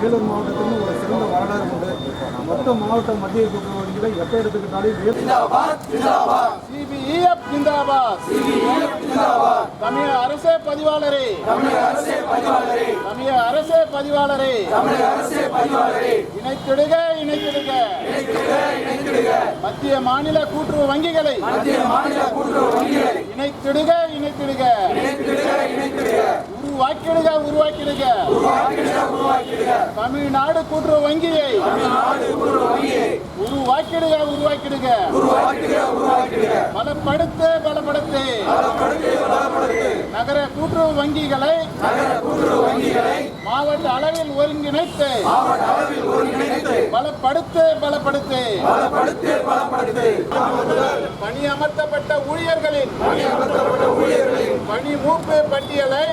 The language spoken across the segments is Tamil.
வேலூர் மாவட்டத்திலும் ஒரு சிறந்த வரலாறு உண்டு. மொத்த மாவட்ட மத்திய கூட்டுறவு வங்கிகளை எப்போ எடுத்துக்கிட்டாலும் வேலூர் சிபிஇஎஃப் ஜிந்தாபாத். தமிழக அரசே பதிவாளரே. தமிழக அரசே பதிவாளரே. இணைத்திடுக இணைத்திடுக. மத்திய மாநில கூட்டுறவு வங்கிகளை இணைத்திடுக இணைத்திடுக. உருவாக்கிடுக உருவாக்கிடுக தமிழ்நாடு கூட்டுறவு வங்கியை உருவாக்கிடுக உருவாக்கிடுக பலப்படுத்து பலப்படுத்து. நகர கூட்டுறவு வங்கிகளை மாவட்ட அளவில் ஒருங்கிணைத்து பலப்படுத்து. பலப்படுத்து பணியமர்த்தப்பட்ட ஊழியர்களின் பணி மூப்பு பட்டியலை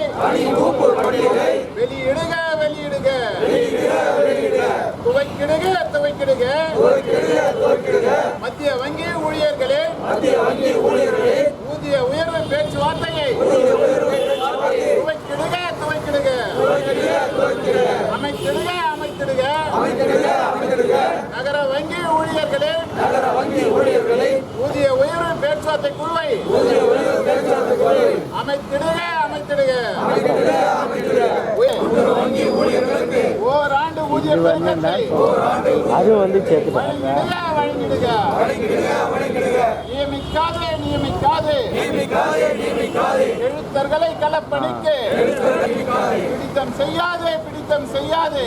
வெளியிடுக வெளியிடுக. துவைக்கிடுக துவைக்கிடுக. மத்திய வங்கி ஊழியர்களே. ஊதிய உயர்வு பேச்சுவார்த்தையை துவைக்கிடுக துவைக்கிடுக. அமைத்திடுக. அமைத்திடுக. நகர வங்கி ஊழியர்களே ஊதிய உயர்வு பேச்சுவார்த்தை குழுவை அமைத்திடுக அமைத்திடுக. ஓராண்டு ஊதிய பெருக்கத்தை அது வந்து சேர்த்துட்டாங்க வழங்கிடுக வழங்கிடுக நியமிக்காதே நியமிக்காதே எழுத்தர்களை களப்பணிக்கு பிடித்தம் செய்யாதே பிடித்தம் செய்யாதே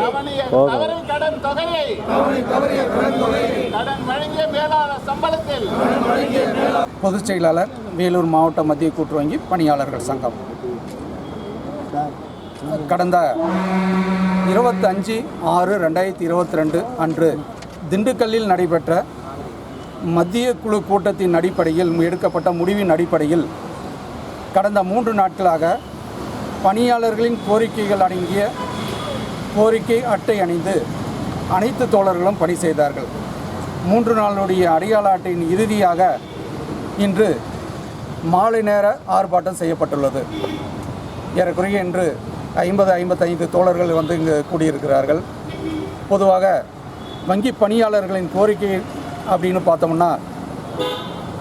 கவனிய தவறு கடன் தொகையை கடன் வழங்கிய மேலாளர் சம்பளத்தில் பொதுச் செயலாளர் வேலூர் மாவட்ட மத்திய கூட்டுறவு வங்கி பணியாளர்கள் சங்கம். கடந்த இருபத்தஞ்சு ஆறு ரெண்டாயிரத்தி இருபத்தி ரெண்டு அன்று திண்டுக்கல்லில் நடைபெற்ற மத்திய குழு கூட்டத்தின் அடிப்படையில் எடுக்கப்பட்ட முடிவின் அடிப்படையில் கடந்த மூன்று நாட்களாக பணியாளர்களின் கோரிக்கைகள் அடங்கிய கோரிக்கை அட்டை அணிந்து அனைத்து தோழர்களும் பணி செய்தார்கள். மூன்று நாளுடைய அடையாள அட்டையின் இறுதியாக இன்று மாலை நேர ஆர்ப்பாட்டம் செய்யப்பட்டுள்ளது. ஏறக்குறைய இன்று ஐம்பது ஐம்பத்தைந்து தோழர்கள் வந்து இங்கு கூடியிருக்கிறார்கள். பொதுவாக வங்கி பணியாளர்களின் கோரிக்கை அப்படின்னு பார்த்தோம்னா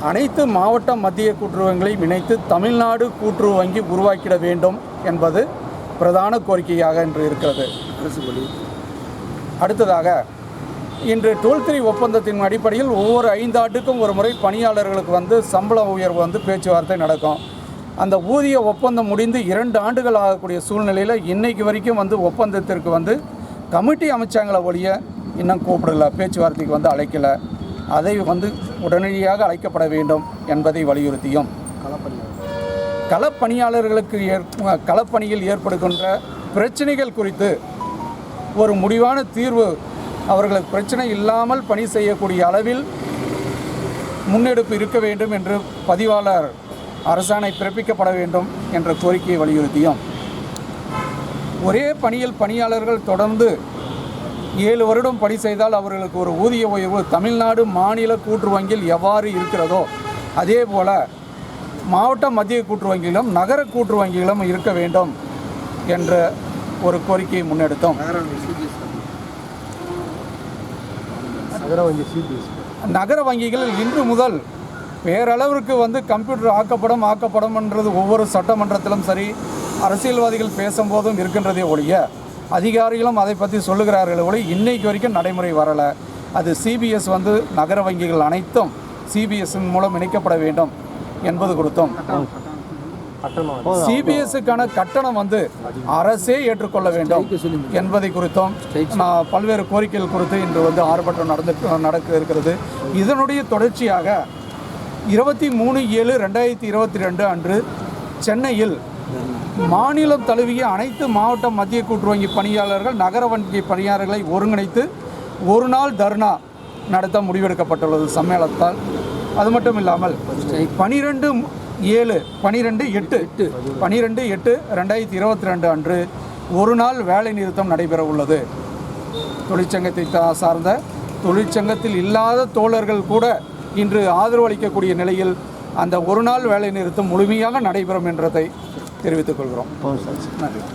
அனைத்து மாவட்ட மத்திய கூட்டுறவுகளையும் இணைத்து தமிழ்நாடு கூட்டுறவு வங்கி உருவாக்கிட வேண்டும் என்பது பிரதான கோரிக்கையாக இன்று இருக்கிறது. அடுத்ததாக இன்று டோல் த்ரீ ஒப்பந்தத்தின் அடிப்படையில் ஒவ்வொரு ஐந்தாண்டுக்கும் ஒரு முறை பணியாளர்களுக்கு வந்து சம்பள உயர்வு வந்து பேச்சுவார்த்தை நடக்கும். அந்த ஊதிய ஒப்பந்தம் முடிந்து இரண்டு ஆண்டுகள் ஆகக்கூடிய சூழ்நிலையில் இன்றைக்கு வரைக்கும் வந்து ஒப்பந்தத்திற்கு வந்து கமிட்டி அமைச்சாங்களே ஒழிய இன்னும் கூப்பிடலை பேச்சுவார்த்தைக்கு வந்து அழைக்கலை. அதை வந்து உடனடியாக அழைக்கப்பட வேண்டும் என்பதை வலியுறுத்தியும். களப்பணியாளர்களுக்கு ஏற் களப்பணியில் ஏற்படுகின்ற பிரச்சனைகள் குறித்து ஒரு முடிவான தீர்வு அவர்களுக்கு பிரச்சனை இல்லாமல் பணி செய்யக்கூடிய அளவில் முன்னெடுப்பு இருக்க வேண்டும் என்று பதிவாளர் அரசாணை பிறப்பிக்கப்பட வேண்டும் என்ற கோரிக்கையை வலியுறுத்தியும். ஒரே பணியில் பணியாளர்கள் தொடர்ந்து ஏழு வருடம் பணி செய்தால் அவர்களுக்கு ஒரு ஊதிய உயர்வு தமிழ்நாடு மாநில கூட்டுறவு வங்கியில் எவ்வாறு இருக்கிறதோ அதே போல மாவட்ட மத்திய கூட்டுறவு வங்கியிலும் நகர கூட்டுறவு வங்கியிலும் இருக்க வேண்டும் என்ற ஒரு கோரிக்கையை முன்னெடுத்தோம். நகர வங்கி சிபிஎஸ் நகர வங்கிகளில் இன்று முதல் பேரளவிற்கு வந்து கம்ப்யூட்டர் ஆக்கப்படும் ஆக்கப்படும்ன்றது ஒவ்வொரு சட்டமன்றத்திலும் சரி அரசியல்வாதிகள் பேசும்போதும் இருக்கின்றதே ஒழிய அதிகாரிகளும் அதை பற்றி சொல்லுகிறார்கள் ஒழிய இன்னைக்கு வரைக்கும் நடைமுறை வரலை. அது சிபிஎஸ் வந்து நகர வங்கிகள் அனைத்தும் சிபிஎஸ்ஸின் மூலம் இணைக்கப்பட வேண்டும் என்பது குறித்தும் சிபிஎஸ்க்கான கட்டணம் வந்து அரசே ஏற்றுக்கொள்ள வேண்டும் என்பதை குறித்தும். நான் பல்வேறு கோரிக்கைகள் குறித்து இன்று வந்து ஆர்ப்பாட்டம் நடந்து நடக்க இருக்கிறது. இதனுடைய தொடர்ச்சியாக இருபத்தி மூணு ஏழு ரெண்டாயிரத்தி இருபத்தி ரெண்டு அன்று சென்னையில் மாநிலம் தழுவிய அனைத்து மாவட்ட மத்திய கூட்டுறவு வங்கி பணியாளர்கள் நகர வங்கி பணியாளர்களை ஒருங்கிணைத்து ஒரு நாள் தர்ணா நடத்த முடிவெடுக்கப்பட்டுள்ளது சம்மேளனத்தால் அது மட்டும் இல்லாமல் பனிரெண்டு ஏழு பனிரெண்டு எட்டு எட்டு பனிரெண்டு எட்டு ரெண்டாயிரத்தி இருபத்தி ரெண்டு அன்று ஒரு நாள் வேலை நிறுத்தம் நடைபெற உள்ளது. தொழிற்சங்கத்தை சார்ந்த தொழிற்சங்கத்தில் இல்லாத தோழர்கள் கூட இன்று ஆதரவு அளிக்கக்கூடிய நிலையில் அந்த ஒரு நாள் வேலை நிறுத்தம் முழுமையாக நடைபெறும் என்றதை தெரிவித்துக் கொள்கிறோம். நன்றி.